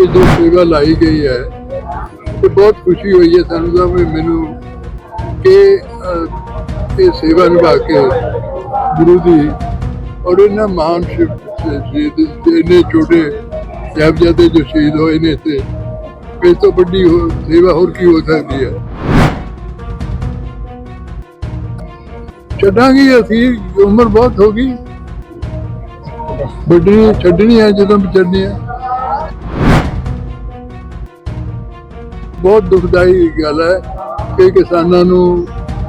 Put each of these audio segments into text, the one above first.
ਕਿ ਜੋ ਸੇਵਾ ਲਾਈ ਗਈ ਹੈ ਤੇ ਬਹੁਤ ਖੁਸ਼ੀ ਹੋਈ ਹੈ ਸਾਨੂੰ ਤਾਂ ਵੀ ਮੈਨੂੰ ਕਿ ਇਹ ਸੇਵਾ ਨਿਭਾ ਕੇ ਗੁਰੂ ਦੀ ਔਰ ਇਹਨਾਂ ਮਹਾਨ ਸ਼ਿਵ ਸ਼ਹੀਦ ਇਹਨੇ ਛੋਟੇ ਸਾਹਿਬਜ਼ਾਦੇ ਜੋ ਸ਼ਹੀਦ ਹੋਏ ਨੇ ਤੇ ਇਸ ਤੋਂ ਵੱਡੀ ਹੋ- ਸੇਵਾ ਹੋਰ ਕੀ ਹੋ ਸਕਦੀ ਹੈ? ਛੱਡਾਂਗੇ ਅਸੀਂ, ਉਮਰ ਬਹੁਤ ਹੋ ਗਈ। ਵੱਡੀ ਛੱਡਣੀ ਹੈ ਜਦੋਂ ਵਿਚਰਨੀ ਹੈ ਬਹੁਤ ਦੁਖਦਾਈ ਗੱਲ ਹੈ ਕਿ ਕਿਸਾਨਾਂ ਨੂੰ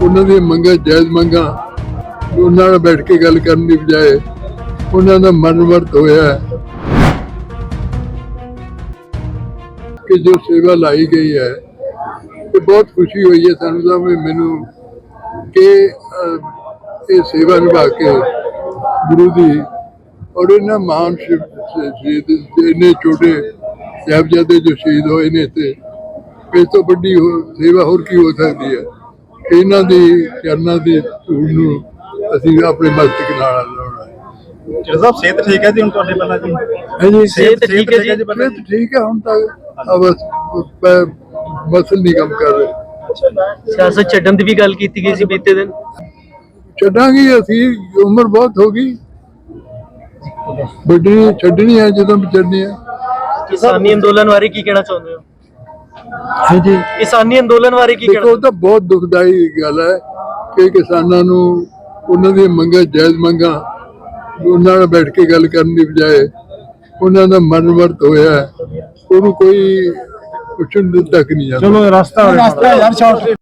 ਉਹਨਾਂ ਦੀਆਂ ਮੰਗਾਂ, ਜਾਇਜ਼ ਮੰਗਾਂ ਉਹਨਾਂ ਨਾਲ ਬੈਠ ਕੇ ਗੱਲ ਕਰਨ ਦੀ ਬਜਾਏ ਉਹਨਾਂ ਦਾ ਮਨ ਵਰਤ ਹੋਇਆ ਕਿ ਜੋ ਸੇਵਾ ਲਾਈ ਗਈ ਹੈ ਤੇ ਬਹੁਤ ਖੁਸ਼ੀ ਹੋਈ ਹੈ ਸਾਨੂੰ ਤਾਂ ਵੀ ਮੈਨੂੰ ਕਿ ਇਹ ਸੇਵਾ ਨਿਭਾ ਕੇ ਗੁਰੂ ਦੀ ਔਰ ਇਹਨਾਂ ਮਹਾਨ ਸ਼ਹੀਦ ਇਹਨੇ ਛੋਟੇ ਸਾਹਿਬਜ਼ਾਦੇ ਜੋ ਸ਼ਹੀਦ ਹੋਏ ਨੇ ਤੇ ਇਸ ਤੋਂ ਵੱਡੀ ਸੇਵਾ ਹੋਰ ਕੀ ਹੋ ਸਕਦੀ ਹੈ? ਇਹਨਾਂ ਦੀ ਚਰਨਾਂ ਦੀ ਧੂੜ ਨੂੰ ਅਸੀਂ ਆਪਣੇ ਮਸਤਕ ਨਾਲ ਲਾਉਣਾ ਹੈ। ਜਿਹੜਾ ਸਾਹਿਬ ਸਿਹਤ ਠੀਕ ਹੈ ਜੀ ਹੁਣ ਤੁਹਾਡੇ ਪਹਿਲਾਂ ਜੀ? ਹਾਂਜੀ ਸਿਹਤ ਠੀਕ ਹੈ ਜੀ ਸਿਹਤ ਠੀਕ ਹੈ ਹੁਣ ਤੱਕ ਆ ਬਸ ਮਸਲ ਨਹੀਂ ਕੰਮ ਕਰ ਰਹੇ। ਸਿਆਸਤ ਛੱਡਣ ਦੀ ਵੀ ਗੱਲ ਕੀਤੀ ਗਈ ਸੀ ਬੀਤੇ ਦਿਨ? ਛੱਡਾਂਗੇ ਅਸੀਂ ਉਮਰ ਬਹੁਤ ਹੋ ਗਈ। ਵੱਡੀ ਛੱਡਣੀ ਹੈ ਜਦੋਂ ਵਿਚਰਨੀ ਹੈ। ਕਿਸਾਨੀ ਅੰਦੋਲਨ ਬਾਰੇ ਕੀ ਕਹਿਣਾ ਚਾਹੁੰਦੇ ਹੋ? ਹਾਂਜੀ। ਕਿਸਾਨੀ ਅੰਦੋਲਨ ਬਾਰੇ ਕੀ ਦੇਖੋ ਤਾਂ ਬਹੁਤ ਦੁਖਦਾਈ ਗੱਲ ਹੈ ਕਿ ਕਿਸਾਨਾਂ ਨੂੰ ਉਹਨਾਂ ਦੀਆਂ ਮੰਗਾਂ ਜਾਇਜ਼ ਮੰਗਾਂ ਉਹਨਾਂ ਨਾਲ ਬੈਠ ਕੇ ਗੱਲ ਕਰਨ ਦੀ ਬਜਾਏ ਉਹਨਾਂ ਦਾ ਮਨ ਵਰਤ ਹੋਇਆ ਹੈ। ਉਹਨੂੰ ਕੋਈ ਪੁੱਛਣ ਤੱਕ ਨਹੀਂ ਜਾਂਦਾ। ਚਲੋ ਰਸਤਾ ਰਸਤਾ ਯਾਰ ਸ਼ਾਰਟ